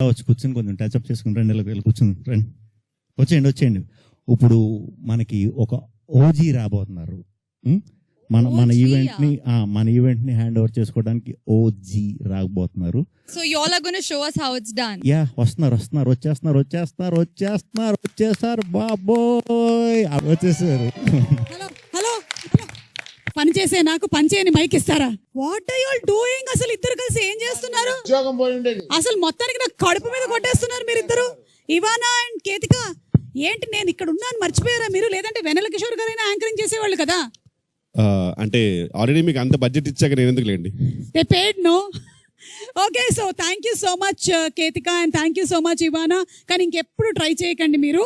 వచ్చి కూర్చొని కొంచెం టచ్అప్ చేసుకుని రండి వెళ్ళి కూర్చుని రండి. వచ్చేయండి వచ్చేయండి. ఇప్పుడు మనకి ఒక ఓజీ రాబోతున్నారు? మన మన యా? ఈవెంట్ని మన ఈవెంట్ని హ్యాండ్ ఓవర్ చేసుకోవడానికి ఓజీ రాబోతున్నారు. Going to show us how it's done. Yeah వస్తున్నారు వస్తున్నారు వచ్చేస్తున్నారు వచ్చేస్తున్నారు వచ్చేస్తున్నారు వచ్చేసారు బాబోయ్! వచ్చేసారు. హలో పని చేసే నాకు పని చేయని మైక్ ఇస్తారా? వాట్ ఆర్ ఆల్ డూయింగ్ అసలు ఇద్దరు కలిసి ఏం చేస్తున్నారు? ఉద్యోగం పోయి ఉండేది. అసలు మొత్తానికి నాకు కడుపు మీద కొట్టేస్తున్నారు మీరు ఇద్దరు ఇవానా అండ్ కేతిక ఏంటి నేను ఇక్కడ ఉన్నాను మర్చిపోయారా మీరు? లేదంటే వెనల కిషోర్ గారైనా యాంకరింగ్ చేసేవాళ్ళు కదా? ఆ, అంటే ఆల్రెడీ మీకు అంత బడ్జెట్ ఇచ్చాక నేను ఎందుకు లేండి they paid no okay so thank you so much Ketika and thank you so much Ivana కానీ ఇంకెప్పుడు ట్రై చేయకండి మీరు.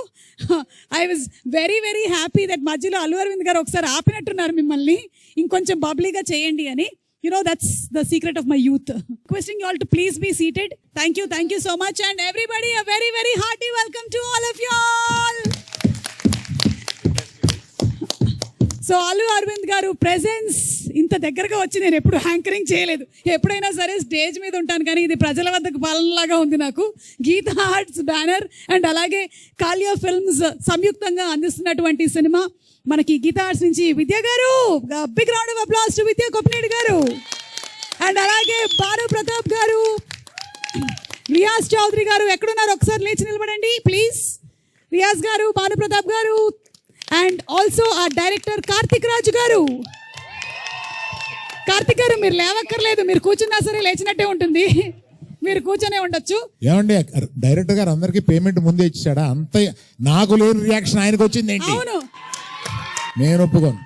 I was very very happy that మధ్యలో అల్లు అరవింద్ గారు ఒకసారి ఆపినట్టున్నారు మిమ్మల్ని. ఇంకొంచెం బబ్లీగా చేయండి అని. You know that's the secret of my youth question you all to please be seated thank you thank you so much and everybody very very hearty welcome to all of you so Allu Aravind garu presence ఇంత దగ్గరగా వచ్చి నేను ఎప్పుడు hankering చేయలేదు. ఎప్పుడైనా సరే stage మీద ఉంటాను కానీ ఇది ప్రజల వద్దకు పాలనలాగా ఉంది నాకు. గీత ఆర్ట్స్ బ్యానర్ అండ్ అలాగే కాలియా ఫిల్మ్స్ సంయుక్తంగా అందిస్తున్నటువంటి సినిమా. మనకి గీత ఆర్ట్స్ నుంచి Vidya garu big round of applause to Vidya Koppineedu garu. And అలాగే బాలు ప్రతాప్ గారు. రియాజ్ చౌదరి గారు ఎక్కడున్నారు? ఒకసారి లేచి నిలబడండి please Riyaz garu Bhanu Prathap garu and also uh director Karthik Raju garu. Karthik garu మీరు లేవక్కర్లేదు. మీరు కూర్చున్నా సరే లేచినట్టే ఉంటుంది. మీరు కూర్చొనే ఉండొచ్చు. ఏమండి డైరెక్టర్ గారు అందరికి పేమెంట్ ముందే ఇచ్చాడా? అంత నాకు లేని రియాక్షన్ ఆయనకు వచ్చింది ఏంటి అవును. నేను ఒప్పుకోను.